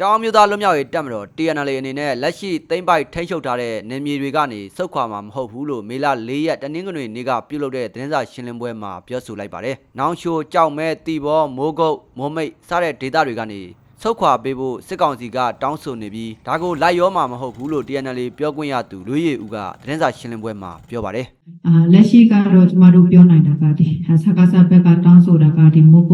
တောင်မျိုးသားလွတ်မြောက်ရေးတပ်မတော် TNL အနေနဲ့လက်ရှိသိမ့်ပိုက်ထိန်းချုပ်ထားတဲ့နေမြေတွေကနေစုတ်ခွာမှာမဟုတ်ဘူးလို့မေလ၄ရက်တနင်္ဂနွေနေ့ကပြုလုပ်တဲ့သတင်းစာရှင်းလင်းပွဲမှာပြောဆိုလိုက်ပါတယ်။နောင်ရှိုကြောက်မဲတီဘောမိုးကုတ်မိုးမိတ်စတဲ့ဒေသတွေကနေစုတ်ခွာပေးဖို့စစ်ကောင်စီကတောင်းဆိုနေပြီးဒါကိုလိုက်ရောမှာမဟုတ်ဘူးလို့ TNL ပြောခွင့်ရသူလွေးရည်ဦးကသတင်းစာရှင်းလင်းပွဲမှာပြောပါတယ်။အာလက်ရှိကတော့ကျမတို့ပြောနိုင်တာကဒီဆက်ကစားဘက်ကတောင်းဆိုတာကဒီမိုးကုတ်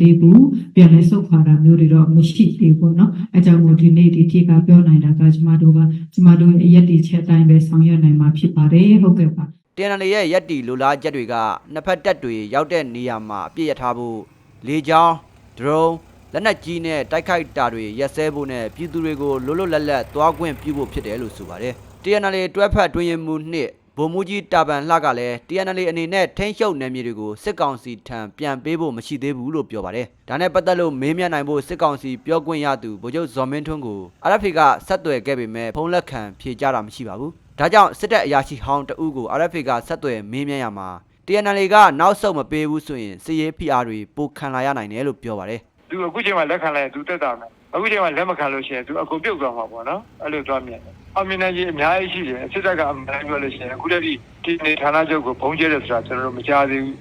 သေးဘူးပြန်လဲဆုတ်ခွာတာမျိုးတွေတော့မရှိသေးဘူးပေါ့နော်အဲကြောင့်မို့ဒီနေ့ဒီထိကပြောနိုင်တာကကျမတို့ကကျမတို့ရဲ့ရက်တီချက်တိုင်းပဲဆောင်ရွက်နိုင်မှာဖြစ်ပါတယ်ဟုတ်ကဲ့ပါ TNL ရဲ့ရက်တီလိုလားချက်တွေကနှစ်ဖက်တပ်တွေရောက်တဲ့နေရာမှာအပြည့်ရထားဖို့လေကြောင်းဒရုန်းလက်နက်ကြီးနဲ့တိုက်ခိုက်တာတွေရက်စဲဖို့နဲ့ပြည်သူတွေကိုလွတ်လွတ်လပ်လပ်သွားခွင့်ပြုဖို့ဖြစ်တယ်လို့ဆိုပါတယ်။ TNL တွဲဖက်တွင်ရင်မှုနှစ် ဗိုလ်မှူးကြီးတာပန်လှကလည်း TNL အနေနဲ့ထိန်းချုပ်နယ်မြေတွေကိုစစ်ကောင်စီထံပြန်ပေးဖို့မရှိသေးဘူးလို့ပြောပါတယ်။ဒါနဲ့ပတ်သက်လို့မေးမြန်းနိုင်ဖို့စစ်ကောင်စီပြောခွင့်ရသူဗိုလ်ချုပ်ဇော်မင်းထွန်းကို RFA ကဆက်သွယ်ခဲ့ပေမဲ့ဖုန်းလက်ခံဖြေကြားတာမရှိပါဘူး။ဒါကြောင့်စစ်တပ်အရာရှိဟောင်းတဦးကို RFA ကဆက်သွယ်မေးမြန်းရမှာ TNL ကနောက်ဆုတ်မပေးဘူးဆိုရင်စစ်ရေး PR တွေပိုခံလာရနိုင်တယ်လို့ပြောပါတယ်သူအခုချိန်မှာလက်ခံလိုက်ရင်သူတက်တာမယ်အခုချိန်မှာလက်မခံလို့ရှိရင်သူအကုန်ပြုတ်သွားမှာပေါ့နော်အဲ့လိုသွားမြင်တယ် အမြင်နဲ့ကြီးအများကြီးရှိတယ်စစ်တပ်ကအမှန်ပြောလို့ရှိရင်အခုတည်းကဒီနေဌာနချုပ်ကိုဘုံကျဲတယ်ဆိုတာကျွန်တော်တို့မကြားသေးဘူး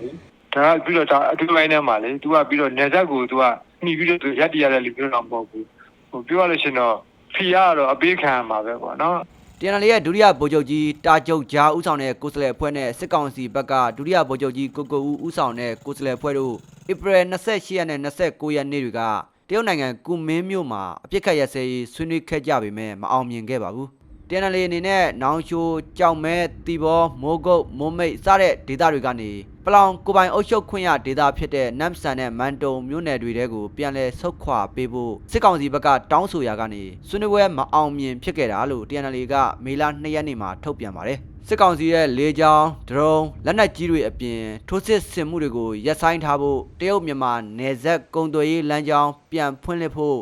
ဒါကပြီးတော့ဒါအထူးပိုင်းထဲမှာလေ तू ကပြီးတော့နေဆက်ကို तू ကနှီးပြီးတော့ရက်တရတဲ့လူမျိုးတော့မဟုတ်ဘူးဟိုပြောရလို့ရှိရင်တော့ဖီရကတော့အပေးခံရမှာပဲပေါ့နော် TNL ရဲ့ဒုတိယဗိုလ်ချုပ်ကြီးတာကျုပ်ကြားဦးဆောင်တဲ့ကိုယ်စားလှယ်အဖွဲ့နဲ့စစ်ကောင်စီဘက်ကဒုတိယဗိုလ်ချုပ်ကြီးကိုကိုဦးဦးဆောင်တဲ့ကိုယ်စားလှယ်အဖွဲ့တို့ဧပြီ28ရက်နဲ့29ရက်နေ့တွေကတရုတ်နိုင်ငံကူမင်းမြို့မှာအပြစ်ခတ်ရစဲရေးဆွေးနွေးခဲ့ကြပေမဲ့မအောင်မြင်ခဲ့ပါဘူး။ TNL အနေနဲ့နောင်ရှိုးကြောက်မဲတီဘောမိုးကုတ်မိုးမိတ်စတဲ့ဒေသတွေကနေပလောင်ကိုပိုင်အုပ်ချုပ်ခွင့်ရဒေသဖြစ်တဲ့နမ်ဆန်နဲ့မန်တုံမြို့နယ်တွေတဲကိုပြန်လည်ဆုတ်ခွာပေးဖို့စစ်ကောင်စီဘက်ကတောင်းဆိုရာကနေဆွေးနွေးပွဲမအောင်မြင်ဖြစ်ခဲ့တာလို့ TNL ကမေလ2ရက်နေ့မှာထုတ်ပြန်ပါတယ်စစ်ကောင်စီရဲ့လေကြောင်းဒရုန်းလက်နက်ကြီးတွေအပြင်ထိုးစစ်ဆင်မှုတွေကိုရပ်ဆိုင်းထားဖို့တရုတ်မြန်မာနယ်စပ်ကုန်သွယ်ရေးလမ်းကြောင်းပြန်ဖွင့်လှစ်ဖို့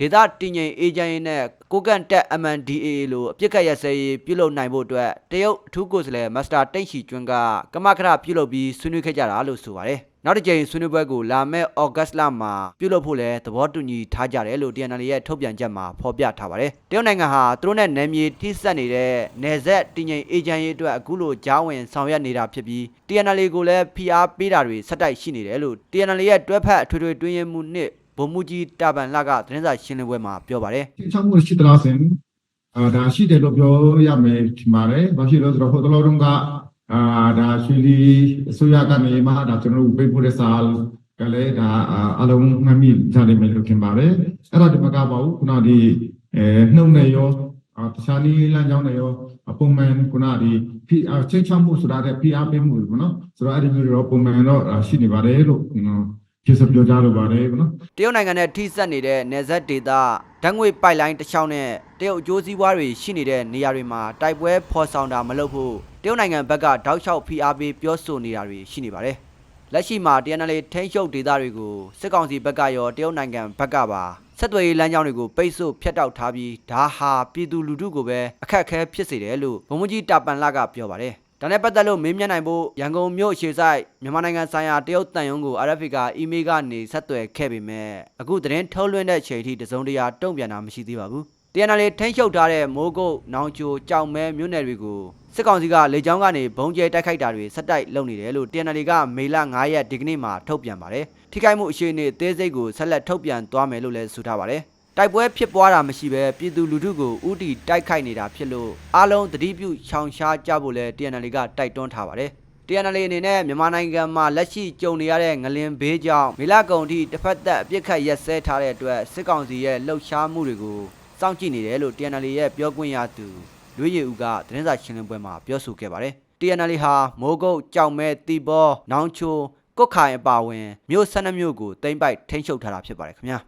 ဒေသတည်ငြိမ်အေးချမ်းရေးနဲ့ကိုကန့်တက် MNDAA လိုအပြစ်ကတ်ရစဲရေးပြုလုပ်နိုင်ဖို့အတွက်တရုတ်အထူးကိုယ်စားလှယ်မစ္စတာတိတ်ရှီကျွန်းကကမကရပြုလုပ်ပြီးဆွေးနွေးခဲ့ကြတာလို့ဆိုပါတယ်။နောက်တစ်ကြိမ်ဆွေးနွေးပွဲကိုလာမယ့်ဩဂတ်လမှာပြုလုပ်ဖို့လဲသဘောတူညီထားကြတယ်လို့ TNL ရဲ့ထုတ်ပြန်ချက်မှာဖော်ပြထားပါတယ်။တရုတ်နိုင်ငံဟာသူတို့နဲ့နယ်မြေထိစပ်နေတဲ့နယ်စပ်တည်ငြိမ်အေးချမ်းရေးအတွက်အခုလိုကြားဝင်ဆောင်ရွက်နေတာဖြစ်ပြီး TNL ကိုလည်းဖိအားပေးတာတွေဆက်တိုက်ရှိနေတယ်လို့ TNL ရဲ့တွဲဖက်အထွေထွေတွင်းရင်မှုနှစ် ဗိုလ်မှူးကြီးတာပန်လှကသတင်းစာရှင်းလင်းပွဲမှာပြောပါတယ်ချင်းချောင်းမှုရှိသလားဆိုရင်အာဒါရှိတယ်လို့ပြောရမယ်ဒီမှာလေဘာဖြစ်လို့ဆိုတော့ဟိုတလောတုန်းကအာဒါရွှေလီအစိုးရကနေမှဒါကျွန်တော်တို့ပေးပို့တဲ့စာကလည်းဒါအာအလုံးမှတ်မိကြနိုင်မယ်လို့ထင်ပါတယ်အဲ့ဒါဒီမကပါဘူးခုနဒီအဲနှုတ်နဲ့ရောအာတခြားနည်းလမ်းကြောင်းနဲ့ရောအပုံမှန်ခုနဒီဖီအာချင်းချောင်းမှုဆိုတာတဲ့ PR ပေးမှုပေါ့နော်ဆိုတော့အဲ့ဒီမျိုးတွေတော့ပုံမှန်တော့အာရှိနေပါတယ်လို့ကျွန်တော် ကျေးဇူးပြောကြလိုပါတယ်ပေါ့နော်တရုတ်နိုင်ငံနဲ့ထိစပ်နေတဲ့နယ်စပ်ဒေသဓာတ်ငွေပိုက်လိုင်းတစ်ချောင်းနဲ့တရုတ်အကျိုးစီးပွားတွေရှိနေတဲ့နေရာတွေမှာတိုက်ပွဲဖော်ဆောင်တာမလုပ်ဖို့တရုတ်နိုင်ငံဘက်ကတောက်လျှောက်ဖိအားပေးပြောဆိုနေတာတွေရှိနေပါတယ်။လက်ရှိမှာ TNL ထိန်းချုပ်ဒေသတွေကိုစစ်ကောင်စီဘက်ကရောတရုတ်နိုင်ငံဘက်ကပါဆက်သွယ်ရေးလမ်းကြောင်းတွေကိုပိတ်ဆို့ဖျက်တောက်ထားပြီးဒါဟာပြည်သူလူထုကိုပဲအခက်အခဲဖြစ်စေတယ်လို့ဗိုလ်မှူးကြီးတာပန်လာကပြောပါတယ်။ ဒါနဲ့ပတ်သက်လို့မေးမြန်းနိုင်ဖို့ရန်ကုန်မြို့အခြေစိုက်မြန်မာနိုင်ငံဆိုင်ရာတရုတ်တန်ယုံကို RFA ကအီးမေးလ်ကနေဆက်သွယ်ခဲ့ပေမဲ့အခုသတင်းထုတ်လွှင့်တဲ့အချိန်ထိတစုံတရာတုံ့ပြန်တာမရှိသေးပါဘူး။ TNL ထိန်းချုပ်ထားတဲ့မိုးကုတ်၊နောင်ချို၊ကြောင်မဲမြို့နယ်တွေကိုစစ်ကောင်စီကလေကြောင်းကနေဘုံကျဲတိုက်ခိုက်တာတွေဆက်တိုက်လုပ်နေတယ်လို့ TNL ကမေလ9ရက်ဒီကနေ့မှာထုတ်ပြန်ပါတယ်။ထိခိုက်မှုအခြေအနေအသေးစိတ်ကိုဆက်လက်ထုတ်ပြန်သွားမယ်လို့လည်းဆိုထားပါတယ်။ တိုက်ပွဲဖြစ်ပွားတာမရှိဘဲပြည်သူလူထုကိုဥတီတိုက်ခိုက်နေတာဖြစ်လို့အားလုံးသတိပြုရှောင်ရှားကြဖို့လဲ TNL ကတိုက်တွန်းထားပါတယ်။ TNL အနေနဲ့မြန်မာနိုင်ငံမှာလက်ရှိကြုံနေရတဲ့ငလင်ဘေးကြောင့်မေလကုံထိတစ်ဖက်သက်အပြစ်ခတ်ရက်စဲထားတဲ့အတွက်စစ်ကောင်စီရဲ့လှုပ်ရှားမှုတွေကိုစောင့်ကြည့်နေတယ်လို့ TNL ရဲ့ပြောခွင့်ရသူလွေးရည်ဦးကသတင်းစာရှင်းလင်းပွဲမှာပြောဆိုခဲ့ပါတယ်။ TNL ဟာမိုးကုတ်ကြောက်မဲတီဘောနောင်ချိုကုတ်ခိုင်အပါဝင်မြို့12မြို့ကိုတိမ့်ပိုက်ထိန်းချုပ်ထားတာဖြစ်ပါတယ်ခင်ဗျာ